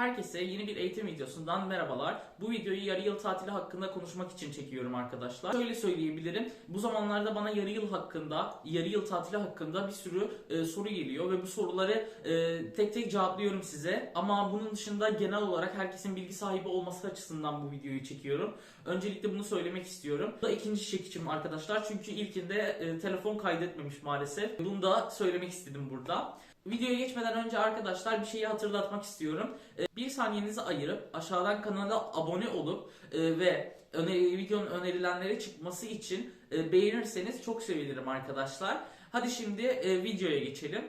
Herkese yeni bir eğitim videosundan merhabalar. Bu videoyu yarı yıl tatili hakkında konuşmak için çekiyorum arkadaşlar. Şöyle söyleyebilirim. Bu zamanlarda bana yarı yıl hakkında, yarı yıl tatili hakkında bir sürü e, soru geliyor ve bu soruları e, tek tek cevaplıyorum size. Ama bunun dışında genel olarak herkesin bilgi sahibi olması açısından bu videoyu çekiyorum. Öncelikle bunu söylemek istiyorum. Bu da ikinci çekişim arkadaşlar. Çünkü ilkinde e, telefon kaydetmemiş maalesef. Bunu da söylemek istedim burada. Videoya geçmeden önce arkadaşlar bir şeyi hatırlatmak istiyorum. Ee, Bir saniyenizi ayırıp aşağıdan kanala abone olup e, ve öneri, videonun önerilenlere çıkması için e, beğenirseniz çok sevinirim arkadaşlar. Hadi şimdi e, videoya geçelim.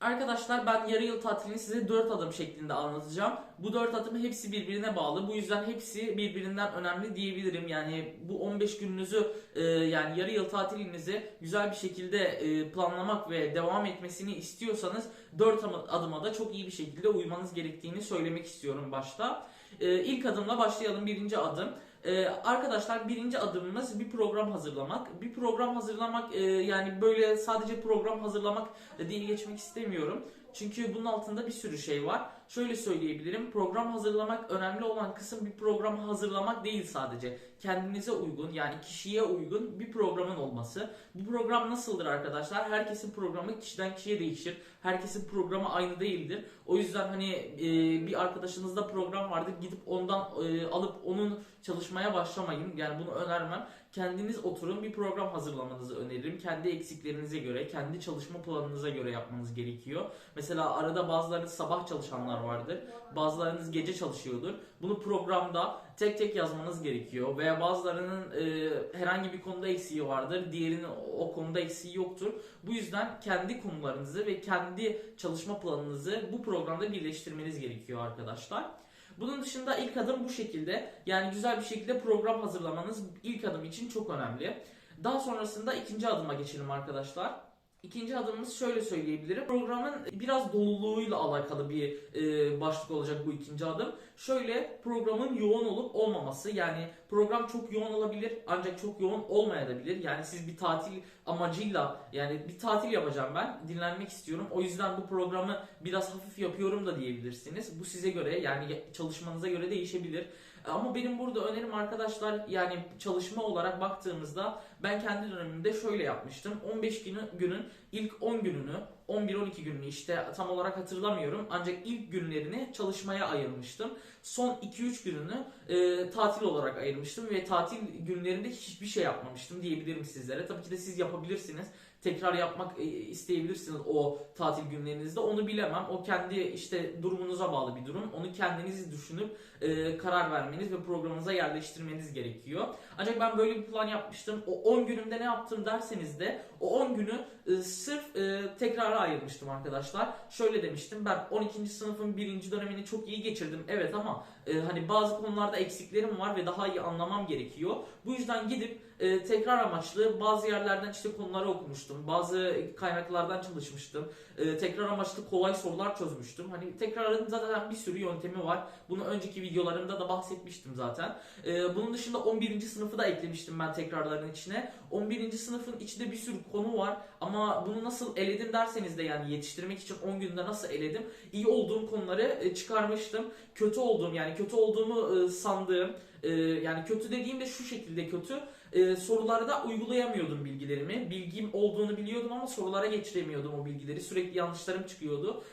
Arkadaşlar ben yarı yıl tatilini size 4 adım şeklinde anlatacağım. Bu 4 adım hepsi birbirine bağlı. Bu yüzden hepsi birbirinden önemli diyebilirim. Yani bu 15 gününüzü e, yani yarı yıl tatilinizi güzel bir şekilde e, planlamak ve devam etmesini istiyorsanız 4 adıma da çok iyi bir şekilde uymanız gerektiğini söylemek istiyorum başta. E, ilk adımla başlayalım. Birinci adım. Ee, arkadaşlar birinci adımımız bir program hazırlamak. Bir program hazırlamak e, yani böyle sadece program hazırlamak diye geçmek istemiyorum. Çünkü bunun altında bir sürü şey var. Şöyle söyleyebilirim. Program hazırlamak önemli olan kısım bir program hazırlamak değil sadece. Kendinize uygun yani kişiye uygun bir programın olması. Bu program nasıldır arkadaşlar? Herkesin programı kişiden kişiye değişir. Herkesin programı aynı değildir. O yüzden hani e, bir arkadaşınızda program vardır gidip ondan e, alıp onun çalışmaya başlamayın. Yani bunu önermem. Kendiniz oturun bir program hazırlamanızı öneririm. Kendi eksiklerinize göre, kendi çalışma planınıza göre yapmanız gerekiyor. Mesela arada bazılarınız sabah çalışanlar vardır. Bazılarınız gece çalışıyordur. Bunu programda tek tek yazmanız gerekiyor. Veya bazılarının e, herhangi bir konuda eksiği vardır. Diğerinin o konuda eksiği yoktur. Bu yüzden kendi konularınızı ve kendi çalışma planınızı bu programda birleştirmeniz gerekiyor arkadaşlar. Bunun dışında ilk adım bu şekilde. Yani güzel bir şekilde program hazırlamanız ilk adım için çok önemli. Daha sonrasında ikinci adıma geçelim arkadaşlar. İkinci adımımız şöyle söyleyebilirim. Programın biraz doluluğuyla alakalı bir e, başlık olacak bu ikinci adım. Şöyle programın yoğun olup olmaması. Yani program çok yoğun olabilir ancak çok yoğun olmayabilir. Yani siz bir tatil amacıyla yani bir tatil yapacağım ben. Dinlenmek istiyorum. O yüzden bu programı biraz hafif yapıyorum da diyebilirsiniz. Bu size göre yani çalışmanıza göre değişebilir. Ama benim burada önerim arkadaşlar yani çalışma olarak baktığımızda ben kendi dönemimde şöyle yapmıştım. 15 günü, günün ilk 10 gününü 11-12 gününü işte tam olarak hatırlamıyorum. Ancak ilk günlerini çalışmaya ayırmıştım. Son 2-3 gününü e, tatil olarak ayırmıştım ve tatil günlerinde hiçbir şey yapmamıştım diyebilirim sizlere. Tabii ki de siz yapabilirsiniz. Tekrar yapmak e, isteyebilirsiniz o tatil günlerinizde. Onu bilemem. O kendi işte durumunuza bağlı bir durum. Onu kendiniz düşünüp e, karar vermeniz ve programınıza yerleştirmeniz gerekiyor. Ancak ben böyle bir plan yapmıştım. O 10 günümde ne yaptım derseniz de o 10 günü e, sırf e, tekrara ayırmıştım arkadaşlar. Şöyle demiştim. Ben 12. sınıfın birinci dönemini çok iyi geçirdim. Evet ama e, hani bazı konularda eksiklerim var ve daha iyi anlamam gerekiyor. Bu yüzden gidip e, tekrar amaçlı bazı yerlerden işte konuları okumuştum. Bazı kaynaklardan çalışmıştım. E, tekrar amaçlı kolay sorular çözmüştüm. Hani tekrarın zaten bir sürü yöntemi var. Bunu önceki videolarımda da bahsetmiştim zaten. E, bunun dışında 11. sınıfı da eklemiştim ben tekrarların içine. 11. sınıfın içinde bir sürü konu var ama bunu nasıl eledim derseniz de yani yetiştirmek için 10 günde nasıl eledim? İyi olduğum konuları e, çıkarmıştım. Kötü olduğum yani kötü olduğumu e, sandığım e, yani kötü dediğimde şu şekilde kötü e, sorularda uygulayamıyordum bilgilerimi. Bilgim olduğunu biliyordum ama sorulara geçiremiyordum o bilgileri. Sürekli yanlışlarım çıkıyordu.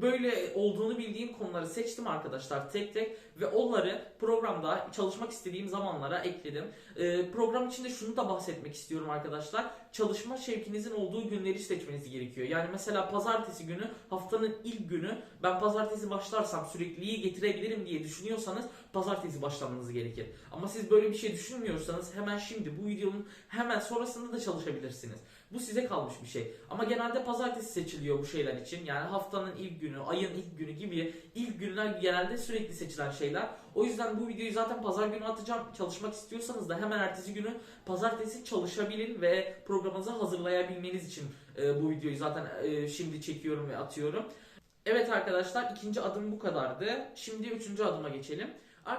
Böyle olduğunu bildiğim konuları seçtim arkadaşlar tek tek ve onları programda çalışmak istediğim zamanlara ekledim. E, program içinde şunu da bahsetmek istiyorum arkadaşlar. Çalışma şevkinizin olduğu günleri seçmeniz gerekiyor. Yani mesela pazartesi günü haftanın ilk günü ben pazartesi başlarsam sürekliliği getirebilirim diye düşünüyorsanız pazartesi başlamanız gerekir. Ama siz böyle bir şey düşünmüyorsanız hemen şimdi bu videonun hemen sonrasında da çalışabilirsiniz. Bu size kalmış bir şey. Ama genelde pazartesi seçiliyor bu şeyler için. Yani haftanın ilk günü, ayın ilk günü gibi ilk günler genelde sürekli seçilen şeyler. O yüzden bu videoyu zaten pazar günü atacağım. Çalışmak istiyorsanız da hemen ertesi günü pazartesi çalışabilin ve programınızı hazırlayabilmeniz için e, bu videoyu zaten e, şimdi çekiyorum ve atıyorum. Evet arkadaşlar ikinci adım bu kadardı. Şimdi üçüncü adıma geçelim.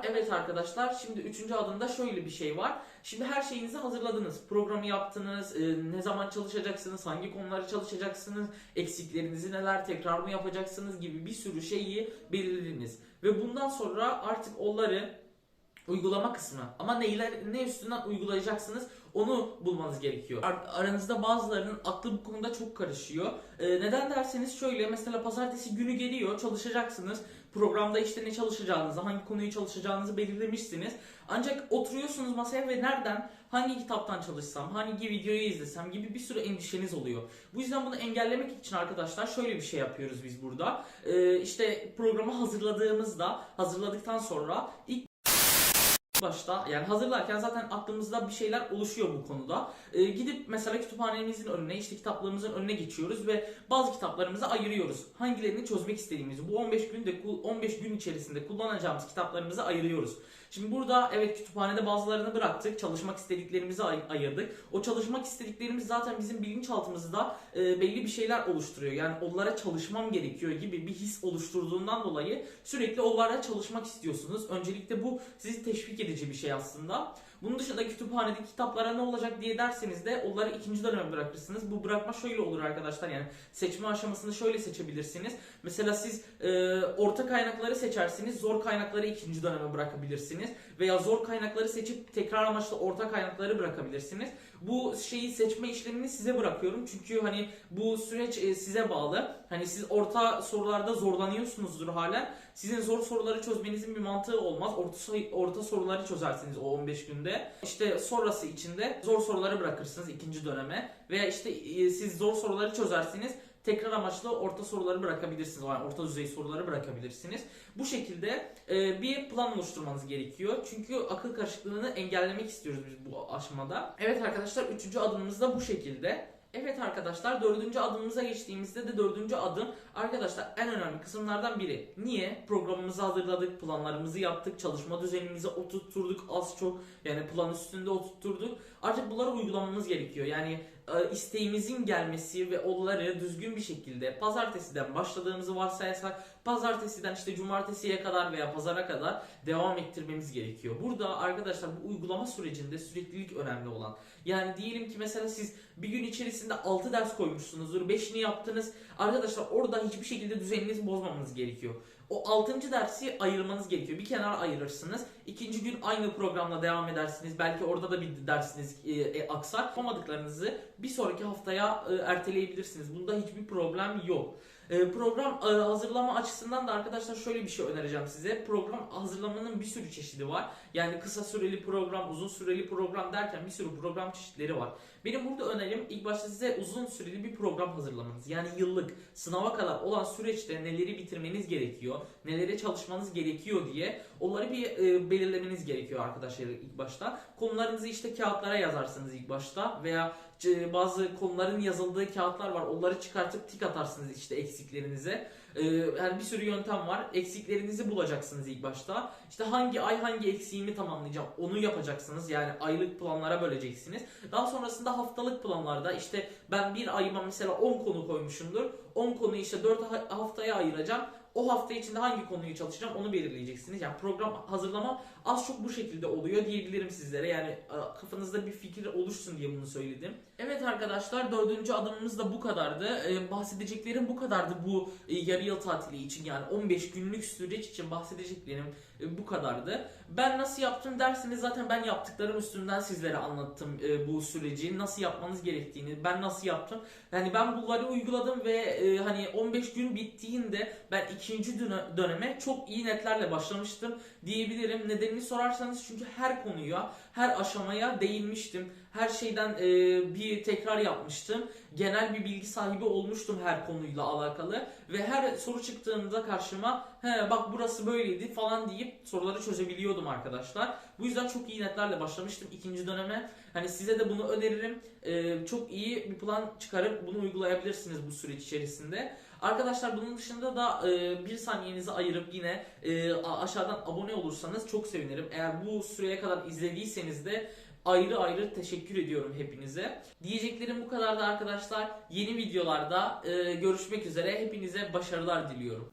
Evet arkadaşlar şimdi üçüncü adımda şöyle bir şey var. Şimdi her şeyinizi hazırladınız. Programı yaptınız, e, ne zaman çalışacaksınız, hangi konuları çalışacaksınız, eksiklerinizi neler, tekrar mı yapacaksınız gibi bir sürü şeyi belirlediniz. ve bundan sonra artık onları uygulama kısmı ama neyler ne üstünden uygulayacaksınız onu bulmanız gerekiyor. Ar- aranızda bazılarının aklı bu konuda çok karışıyor. Ee, neden derseniz şöyle mesela pazartesi günü geliyor çalışacaksınız. Programda işte ne çalışacağınızı, hangi konuyu çalışacağınızı belirlemişsiniz. Ancak oturuyorsunuz masaya ve nereden, hangi kitaptan çalışsam, hangi videoyu izlesem gibi bir sürü endişeniz oluyor. Bu yüzden bunu engellemek için arkadaşlar şöyle bir şey yapıyoruz biz burada. Ee, işte programı hazırladığımızda, hazırladıktan sonra ilk başta yani hazırlarken zaten aklımızda bir şeyler oluşuyor bu konuda. Ee, gidip mesela kütüphanemizin önüne işte kitaplığımızın önüne geçiyoruz ve bazı kitaplarımızı ayırıyoruz. Hangilerini çözmek istediğimizi bu 15 günde 15 gün içerisinde kullanacağımız kitaplarımızı ayırıyoruz. Şimdi burada evet kütüphanede bazılarını bıraktık. Çalışmak istediklerimizi ay- ayırdık. O çalışmak istediklerimiz zaten bizim bilinçaltımızda e, belli bir şeyler oluşturuyor. Yani onlara çalışmam gerekiyor gibi bir his oluşturduğundan dolayı sürekli onlara çalışmak istiyorsunuz. Öncelikle bu sizi teşvik edici bir şey aslında. Bunun dışında kütüphanedeki kitaplara ne olacak diye derseniz de onları ikinci döneme bırakırsınız. Bu bırakma şöyle olur arkadaşlar yani seçme aşamasını şöyle seçebilirsiniz. Mesela siz e, orta kaynakları seçersiniz, zor kaynakları ikinci döneme bırakabilirsiniz. Veya zor kaynakları seçip tekrar amaçlı orta kaynakları bırakabilirsiniz. Bu şeyi seçme işlemini size bırakıyorum. Çünkü hani bu süreç e, size bağlı. Hani siz orta sorularda zorlanıyorsunuzdur halen. Sizin zor soruları çözmenizin bir mantığı olmaz. Orta, orta soruları çözersiniz o 15 günde. İşte sonrası içinde zor soruları bırakırsınız ikinci döneme. Veya işte e, siz zor soruları çözersiniz. Tekrar amaçlı orta soruları bırakabilirsiniz. Yani orta düzey soruları bırakabilirsiniz. Bu şekilde e, bir plan oluşturmanız gerekiyor. Çünkü akıl karışıklığını engellemek istiyoruz biz bu aşamada. Evet arkadaşlar üçüncü adımımız da bu şekilde. Evet arkadaşlar dördüncü adımımıza geçtiğimizde de dördüncü adım arkadaşlar en önemli kısımlardan biri. Niye? Programımızı hazırladık, planlarımızı yaptık, çalışma düzenimizi oturtturduk az çok yani plan üstünde oturtturduk. Artık bunları uygulamamız gerekiyor. Yani isteğimizin gelmesi ve onları düzgün bir şekilde pazartesiden başladığımızı varsayarsak pazartesiden işte cumartesiye kadar veya pazara kadar devam ettirmemiz gerekiyor. Burada arkadaşlar bu uygulama sürecinde süreklilik önemli olan. Yani diyelim ki mesela siz bir gün içerisinde 6 ders koymuşsunuzdur, 5'ini yaptınız. Arkadaşlar orada hiçbir şekilde düzeninizi bozmamanız gerekiyor. O 6. dersi ayırmanız gerekiyor. Bir kenara ayırırsınız. İkinci gün aynı programla devam edersiniz. Belki orada da bir dersiniz e, e, aksar. Yapamadıklarınızı bir sonraki haftaya e, erteleyebilirsiniz. Bunda hiçbir problem yok. E, program e, hazırlama açısından da arkadaşlar şöyle bir şey önereceğim size. Program hazırlamanın bir sürü çeşidi var. Yani kısa süreli program, uzun süreli program derken bir sürü program çeşitleri var. Benim burada önerim ilk başta size uzun süreli bir program hazırlamanız. Yani yıllık sınava kadar olan süreçte neleri bitirmeniz gerekiyor, nelere çalışmanız gerekiyor diye onları bir e, belirlemeniz gerekiyor arkadaşlar ilk başta. Konularınızı işte kağıtlara yazarsınız ilk başta veya bazı konuların yazıldığı kağıtlar var. Onları çıkartıp tik atarsınız işte eksiklerinize. Ee, yani bir sürü yöntem var. Eksiklerinizi bulacaksınız ilk başta. İşte hangi ay hangi eksiğimi tamamlayacağım onu yapacaksınız. Yani aylık planlara böleceksiniz. Daha sonrasında haftalık planlarda işte ben bir ayıma mesela 10 konu koymuşumdur. 10 konuyu işte 4 ha- haftaya ayıracağım. O hafta içinde hangi konuyu çalışacağım onu belirleyeceksiniz. Yani program hazırlama az çok bu şekilde oluyor diyebilirim sizlere. Yani e, kafanızda bir fikir oluşsun diye bunu söyledim. Evet arkadaşlar dördüncü adımımız da bu kadardı. Ee, bahsedeceklerim bu kadardı bu e, yarı yıl tatili için yani 15 günlük süreç için bahsedeceklerim e, bu kadardı. Ben nasıl yaptım derseniz zaten ben yaptıklarım üstünden sizlere anlattım e, bu süreci. Nasıl yapmanız gerektiğini, ben nasıl yaptım. Yani ben bunları uyguladım ve e, hani 15 gün bittiğinde ben ikinci döne- döneme çok iyi netlerle başlamıştım diyebilirim. Nedenini sorarsanız çünkü her konuya, her aşamaya değinmiştim. Her şeyden e, bir tekrar yapmıştım. Genel bir bilgi sahibi olmuştum her konuyla alakalı ve her soru çıktığında karşıma he bak burası böyleydi falan deyip soruları çözebiliyordum arkadaşlar. Bu yüzden çok iyi netlerle başlamıştım ikinci döneme. Hani size de bunu öneririm. E, çok iyi bir plan çıkarıp bunu uygulayabilirsiniz bu süreç içerisinde. Arkadaşlar bunun dışında da e, bir saniyenizi ayırıp yine e, aşağıdan abone olursanız çok sevinirim. Eğer bu süreye kadar izlediyseniz de ayrı ayrı teşekkür ediyorum hepinize. Diyeceklerim bu kadardı arkadaşlar. Yeni videolarda e, görüşmek üzere. Hepinize başarılar diliyorum.